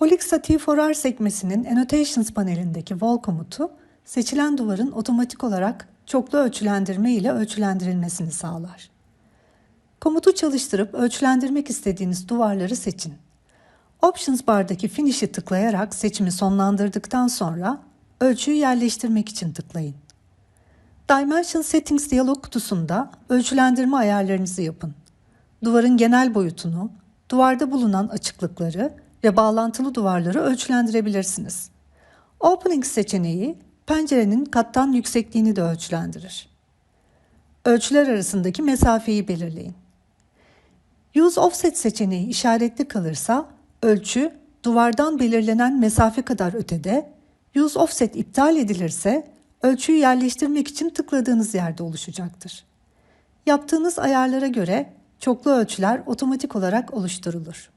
Holixa T4R sekmesinin Annotations panelindeki Wall komutu, seçilen duvarın otomatik olarak çoklu ölçülendirme ile ölçülendirilmesini sağlar. Komutu çalıştırıp ölçülendirmek istediğiniz duvarları seçin. Options bardaki Finish'i tıklayarak seçimi sonlandırdıktan sonra ölçüyü yerleştirmek için tıklayın. Dimension Settings diyalog kutusunda ölçülendirme ayarlarınızı yapın. Duvarın genel boyutunu, duvarda bulunan açıklıkları ve bağlantılı duvarları ölçülendirebilirsiniz. Opening seçeneği pencerenin kattan yüksekliğini de ölçülendirir. Ölçüler arasındaki mesafeyi belirleyin. Use Offset seçeneği işaretli kalırsa ölçü duvardan belirlenen mesafe kadar ötede, Use Offset iptal edilirse ölçüyü yerleştirmek için tıkladığınız yerde oluşacaktır. Yaptığınız ayarlara göre çoklu ölçüler otomatik olarak oluşturulur.